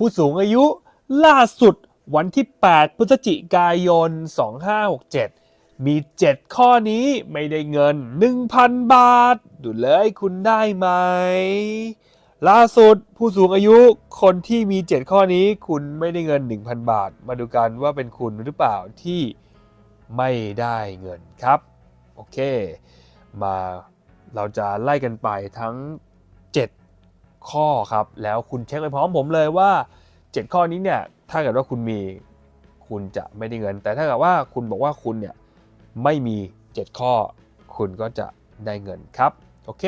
ผู้สูงอายุล่าสุดวันที่ 8 พฤศจิกายน 2567 มี 7 ข้อนี้ไม่ได้เงิน 1,000 บาท ดูเลยคุณได้ไหม ล่าสุดผู้สูงอายุคนที่มี 7 ข้อนี้คุณไม่ได้เงิน 1,000 บาท มาดูกันว่าเป็นคุณหรือเปล่าที่ไม่ได้เงินครับ โอเค มาเราจะไล่กันไปทั้ง 7 ข้อครับ แล้วคุณเช็คไปพร้อมผมเลยว่า 7 ข้อนี้เนี่ยถ้าเกิดว่าคุณมีคุณจะไม่ได้เงิน แต่ถ้าเกิดว่าคุณบอกว่าคุณเนี่ยไม่มี 7 ข้อ คุณก็จะได้เงินครับโอเค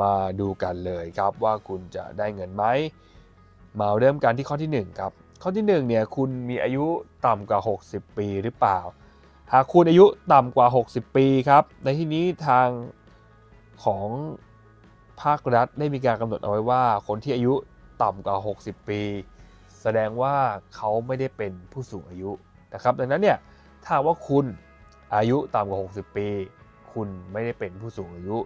มาดูกันเลยครับว่าคุณจะได้เงินไหมมาเริ่มกันที่ข้อทีหนึ่1 ครับ ข้อที่ 1 เนี่ยคุณมีอายุต่ำกว่า 60 ปีหรือเปล่า หากคุณอายุต่ำกว่า 60 ปีครับ ในที่นี้ทางของ ภาครัฐได้มีการกำหนดเอาไว้ว่า คนที่อายุต่ำกว่า 60 ปี แสดงว่าเขาไม่ได้เป็นผู้สูงอายุนะครับ ดังนั้นเนี่ยถ้าว่าคุณอายุต่ำกว่า 60 ปี คุณไม่ได้เป็นผู้สูงอายุ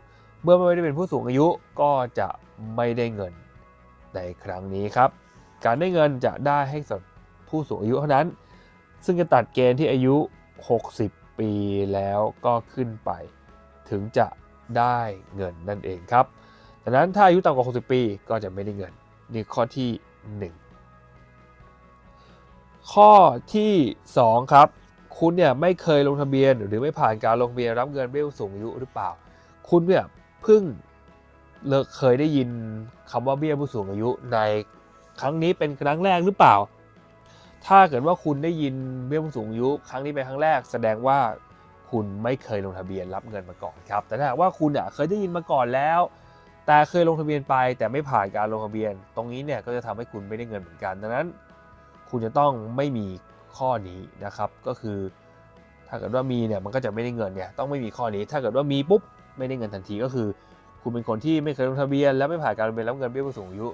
เมื่อไม่ได้เป็นผู้สูงอายุก็จะไม่ได้เงินในครั้งนี้ครับ การได้เงินจะได้ให้สำหรับผู้สูงอายุเท่านั้น ซึ่งจะตัดเกณฑ์ที่อายุ 60 ปีแล้วก็ขึ้นไป ถึงจะได้เงินนั่นเองครับ ดังนั้นถ้าอายุต่ำกว่า 60 ปีก็จะไม่ได้เงิน นี่ข้อที่ 1 ข้อที่ 2 ครับ คุณเนี่ยไม่เคยลงทะเบียนหรือไม่ผ่านการลงทะเบียนรับเงินเบี้ยผู้สูงอายุหรือเปล่า คุณเนี่ยเพิ่งเลิกเคยได้ยินคำว่าเบี้ยผู้สูงอายุในครั้งนี้เป็นครั้งแรกหรือเปล่า ถ้าเกิดว่าคุณได้ยินเบี้ยผู้สูงอายุ ครั้งนี้เป็นครั้งแรก แสดงว่าคุณไม่เคยลงทะเบียนรับเงินมาก่อนครับ แต่ถ้าว่าคุณอะเคยได้ยินมาก่อนแล้ว แต่เคยลงทะเบียนไปแต่ไม่ผ่านการลงทะเบียน ตรงนี้เนี่ยก็จะทำให้คุณไม่ได้เงินเหมือนกัน ดังนั้น คุณจะต้องไม่มีข้อนี้นะครับ ก็คือ ถ้าเกิดว่ามีเนี่ยมันก็จะไม่ได้เงินเนี่ยต้องไม่มีข้อนี้ ถ้าเกิดว่ามีปุ๊บไม่ได้เงินทันทีก็คือ คุณเป็นคนที่ไม่เคยลงทะเบียน และไม่ผ่านการลงทะเบียนรับเงินเบี้ยผู้สูงอายุ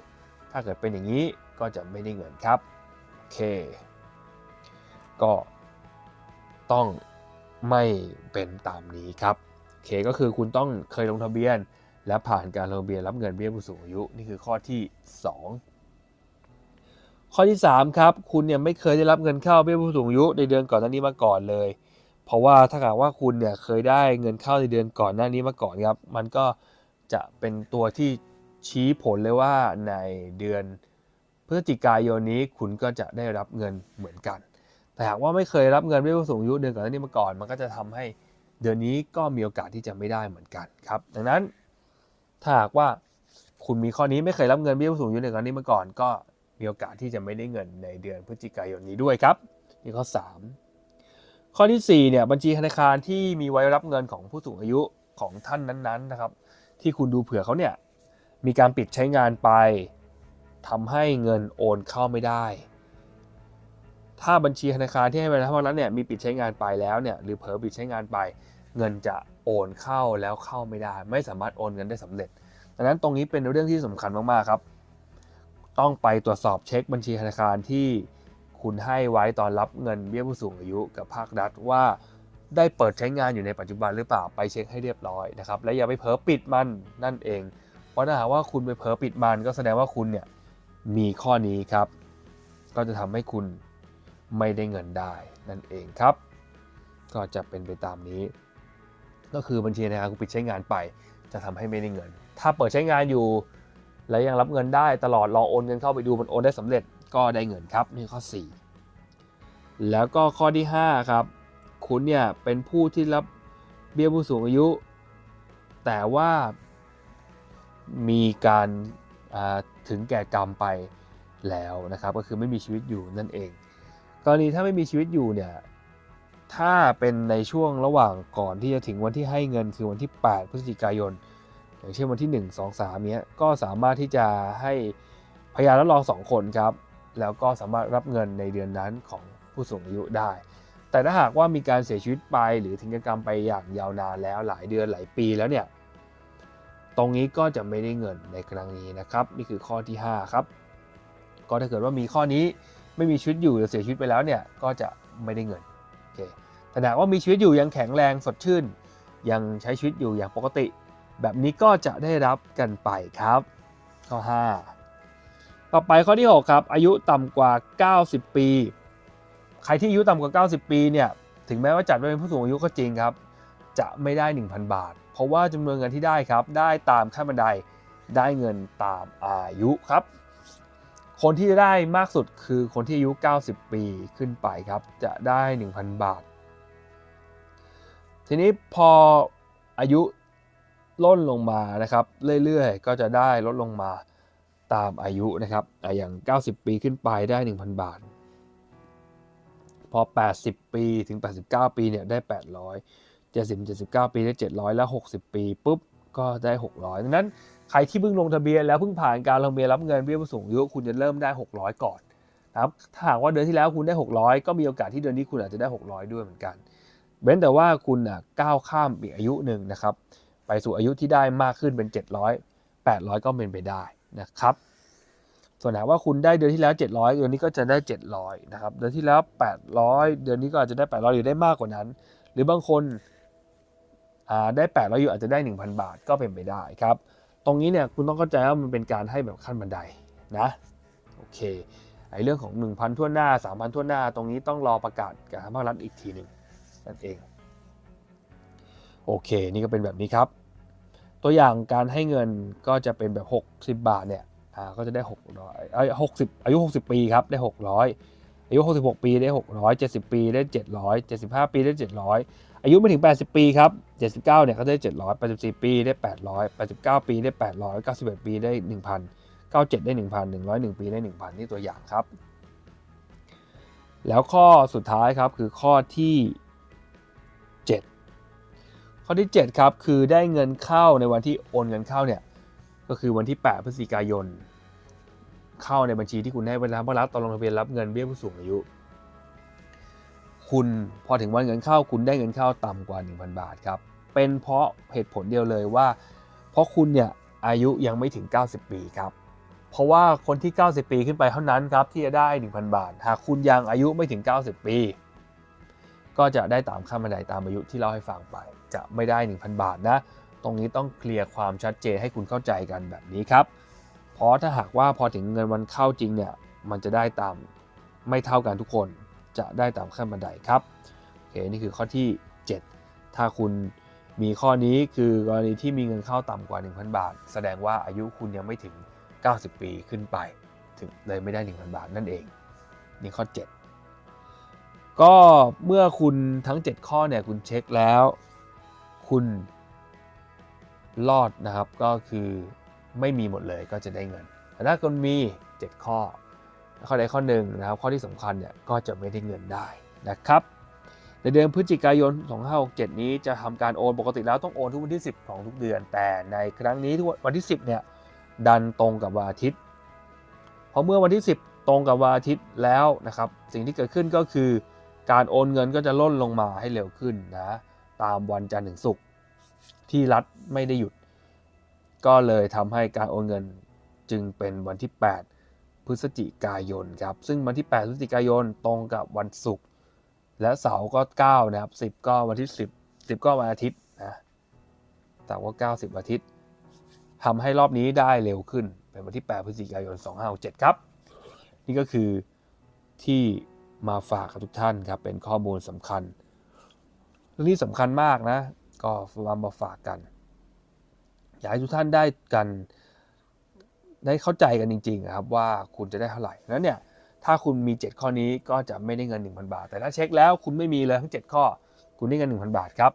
ถ้าเกิดเป็นอย่างนี้ก็จะไม่ได้เงินครับโอเค ก็ต้องไม่เป็นตามนี้ครับโอเคก็คือคุณต้องเคยลงทะเบียน และผ่านการลงทะเบียนรับเงินเบี้ยผู้สูงอายุ นี่คือข้อที่ 2 ข้อที่ 3 ครับ คุณเนี่ยไม่เคยได้รับเงินเข้าเบี้ยผู้สูงอายุในเดือนก่อนหน้านี้มาก่อนเลย เพราะว่าถ้าหากว่าคุณเนี่ยเคยได้เงินเข้าในเดือนก่อนหน้านี้มาก่อนครับ มันก็จะเป็นตัวที่ชี้ผลเลยว่าในเดือนพฤศจิกายนนี้คุณก็จะได้รับเงินเหมือนกัน แต่หากว่าไม่เคยรับเงินเบี้ยผู้สูงอายุเดือนก่อนหน้านี้มาก่อน มันก็จะทำให้เดือนนี้ก็มีโอกาสที่จะไม่ได้เหมือนกันครับ ดังนั้น ถ้าหากว่าคุณมีข้อนี้ไม่เคยรับเงินเบี้ยผู้สูงอายุในก่อนนี้มาก่อน ก็มีโอกาสที่จะไม่ได้เงินในเดือนพฤศจิกายนนี้ด้วยครับนี่ข้อ 3 ข้อที่4เนี่ยบัญชีธนาคารที่มีไว้รับเงินของผู้สูงอายุของท่านนั้นๆนะครับ ที่คุณดูเผื่อเขาเนี่ยมีการปิดใช้งานไปทำให้เงินโอนเข้าไม่ได้ ถ้าบัญชีธนาคารที่ให้ไว้รับนั้นเนี่ยมีปิดใช้งานไปแล้วเนี่ยหรือเผลอปิดใช้งานไป เงินจะโอนเข้าแล้วเข้าไม่ได้ ไม่สามารถโอนเงินได้สำเร็จดังนั้นตรงนี้เป็นเรื่องที่สำคัญมากๆครับ ต้องไปตรวจสอบเช็คบัญชีธนาคารที่คุณให้ไว้ตอนรับเงินเบี้ยผู้สูงอายุกับภาครัฐว่าได้เปิดใช้งานอยู่ในปัจจุบันหรือเปล่าไปเช็คให้เรียบร้อยนะครับและอย่าไปเผลอปิดมันนั่นเอง เพราะถ้าหากว่าคุณไปเผลอปิดมันก็แสดงว่าคุณเนี่ยมีข้อนี้ครับ ก็จะทำให้คุณไม่ได้เงินได้นั่นเองครับ ก็จะเป็นไปตามนี้ ก็คือบัญชีธนาคารคุณปิดใช้งานไป จะทำให้ไม่ได้เงิน ถ้าเปิดใช้งานอยู่ และยังรับเงินได้ตลอดรอโอนเงินเข้าไปดูมันโอนได้สำเร็จก็ได้เงินครับนี่ข้อ 4 แล้วก็ข้อที่ 5 ครับ คุณเนี่ยเป็นผู้ที่รับเบี้ยผู้สูงอายุ แต่ว่ามีการถึงแก่กรรมไปแล้วนะครับ ก็คือไม่มีชีวิตอยู่นั่นเอง กรณีถ้าไม่มีชีวิตอยู่เนี่ย ถ้าเป็นในช่วงระหว่างก่อนที่จะถึงวันที่ให้เงินคือวันที่ 8 พฤศจิกายน อย่างเช่นวันที่ 1 2 3เนี้ยก็สามารถที่จะให้พยานรับรอง 2 คนครับ แล้วก็สามารถรับเงินในเดือนนั้นของผู้สูงอายุได้ แต่ถ้าหากว่ามีการเสียชีวิตไปหรือถึงกรรมไปอย่างยาวนานแล้วหลายเดือนหลายปีแล้วเนี่ยตรงนี้ก็จะไม่ได้เงินในครั้งนี้นะครับ นี่คือข้อที่ 5 ครับ ก็ถ้าเกิดว่ามีข้อนี้ไม่มีชีวิตอยู่หรือเสียชีวิตไปแล้วเนี่ยก็จะไม่ได้เงิน เคแต่หากว่ามีชีวิตอยู่ยังแข็งแรงสดชื่น ยังใช้ชีวิตอยู่อย่างปกติ แบบนี้ก็จะได้รับกันไปครับ ข้อ 5 ต่อไปข้อที่ 6 ครับ อายุต่ำกว่า 90 ปี ใครที่อายุต่ำกว่า 90 ปีเนี่ยถึงแม้ว่าจัดไว้เป็นผู้สูงอายุก็จริงครับ จะไม่ได้ 1,000 บาท เพราะว่าจำนวนเงินที่ได้ครับ ได้ตามขั้นบันไดได้เงินตามอายุครับ คนที่จะได้มากสุดคือคนที่อายุ 90 ปีขึ้นไปครับ จะได้ 1,000 บาท ทีนี้พออายุล่นลงมานะครับ เรื่อยๆ ก็จะได้ลดลงมาตามอายุนะครับอะอย่าง 90 ปีขึ้นไปได้ 1,000 บาท พอ 80 ปีถึง 89 ปีเนี่ยได้ 800 70 79 ปีได้ 700 แล้ว 60 ปีปุ๊บก็ได้ 600ดังนั้น ใครที่เพิ่งลงทะเบียนแล้วเพิ่งผ่านการลงทะเบียนรับเงินเบี้ยผู้สูงอายุคุณจะเริ่มได้ 600 ก่อนนะครับถ้าหากว่าเดือนที่แล้วคุณได้ 600 ก็มีโอกาสที่เดือนนี้คุณอาจจะได้ 600 ด้วยเหมือนกันเว้นแต่ว่าคุณอะก้าวข้ามอีกอายุหนึ่งนะครับ ไปสู่อายุที่ได้มากขึ้นเป็น 700 800 ก็เป็นไปได้นะครับ ส่วนหากว่าคุณได้เดือนที่แล้ว 700 เดือนนี้ก็จะได้ 700 นะครับ เดือนที่แล้ว 800 เดือนนี้ก็อาจจะได้ 800 หรือได้มากกว่านั้น หรือบางคนได้ 800 อยู่อาจจะได้ 1,000 บาทก็เป็นไปได้ครับ ตรงนี้เนี่ยคุณต้องเข้าใจว่ามันเป็นการให้แบบขั้นบันไดนะโอเคไอเรื่องของ 1,000ทั่วหน้า 3,000ทั่วหน้า ตรงนี้ต้องรอประกาศกับทางภาครัฐอีกทีหนึ่งนั่นเองโอเค นี่ก็เป็นแบบนี้ครับ ตัวอย่างการให้เงินก็จะเป็นแบบ 60 บาทเนี่ยอ่าก็จะได้600เอ้ย60 อายุ 60 ปีครับได้ 600 อายุ 66 ปีได้ 600 70 ปีได้ 700 75 ปีได้ 700 อายุไม่ถึง 80 ปีครับ 79 เนี่ยก็ได้ 700 84 ปีได้ 800 89 ปีได้ 800 91 ปีได้ 1,000 97 ได้ 1,000 101 ปีได้ 1,000 นี่ตัวอย่างครับ แล้วข้อสุดท้ายครับคือข้อที่ 7 ข้อที่ 7 ครับ คือได้เงินเข้าในวันที่โอนเงินเข้าเนี่ย ก็คือวันที่ 8 พฤศจิกายน เข้าในบัญชีที่คุณให้เวลาภาครัฐตอนลงทะเบียนรับเงินเบี้ยผู้สูงอายุ คุณพอถึงวันเงินเข้าคุณได้เงินเข้าต่ำกว่า 1,000 บาทครับ เป็นเพราะเหตุผลเดียวเลยว่า เพราะคุณเนี่ยอายุยังไม่ถึง 90 ปีครับ เพราะว่าคนที่ 90 ปีขึ้นไปเท่านั้นครับที่จะได้ 1,000 บาท หากคุณยังอายุไม่ถึง 90 ปี ก็จะได้ตามขั้นบันไดตามอายุที่เล่าให้ฟังไป จะไม่ได้ 1,000 บาทนะ ตรงนี้ต้องเคลียร์ความชัดเจนให้คุณเข้าใจกันแบบนี้ครับ ราะถ้าหากว่าพอถึงเงินวันเข้าจริงเนี่ยมันจะได้ตามไม่เท่ากันทุกคนจะได้ตามขั้นบันไดครับโอเคนี่คือข้อที่ 7 ถ้าคุณมีข้อนี้คือกรณีที่มีเงินเข้าต่ำกว่า 1,000 บาท แสดงว่าอายุคุณยังไม่ถึง 90 ปีขึ้นไป ถึงเลยไม่ได้ 1,000 บาทนั่นเอง นี่ข้อ 7 ก็เมื่อคุณทั้ง 7 ข้อเนี่ยคุณเช็คแล้ว คุณรอดนะครับก็คือ ไม่มีหมดเลยก็จะได้เงิน แต่ถ้าคุณมี 7 ข้อ ข้อใดข้อหนึ่งนะครับ ข้อที่สำคัญเนี่ยก็จะไม่ได้เงินได้นะครับ ในเดือนพฤศจิกายน 2567 นี้จะทำการโอนปกติแล้วต้องโอนทุกวันที่ 10 ของทุกเดือน แต่ในครั้งนี้ทุกวันที่ 10 เนี่ยดันตรงกับวันอาทิตย์ พอเมื่อวันที่ 10 ตรงกับวันอาทิตย์แล้วนะครับ สิ่งที่เกิดขึ้นก็คือ การโอนเงินก็จะล่นลงมาให้เร็วขึ้นนะ ตามวันจันทร์ถึงศุกร์ที่รัฐไม่ได้หยุด ก็เลยทำให้การโอนเงินจึงเป็นวันที่ 8 พฤศจิกายนครับ ซึ่งวันที่ 8 พฤศจิกายนตรงกับวันศุกร์และเสาร์ก็9นะครับ 10 ก็วันที่ 10 10 ก็วันอาทิตย์นะเสาร์ก็9 10อาทิตย์ทำให้รอบนี้ได้เร็วขึ้นเป็นวันที่ 8 พฤศจิกายน 2567 ครับ นี่ก็คือที่มาฝากกับทุกท่านครับ เป็นข้อมูลสำคัญ เรื่องนี้สำคัญมากนะ ก็มามาฝากกัน อยากให้ทุกท่านได้กันได้เข้าใจกันจริงๆครับว่าคุณจะได้เท่าไหร่นั้นเนี่ยถ้าคุณมี 7 ข้อนี้ก็จะไม่ได้เงิน 1,000 บาท แต่ถ้าเช็คแล้วคุณไม่มีเลยทั้ง 7 ข้อ คุณได้เงิน 1,000 บาทครับ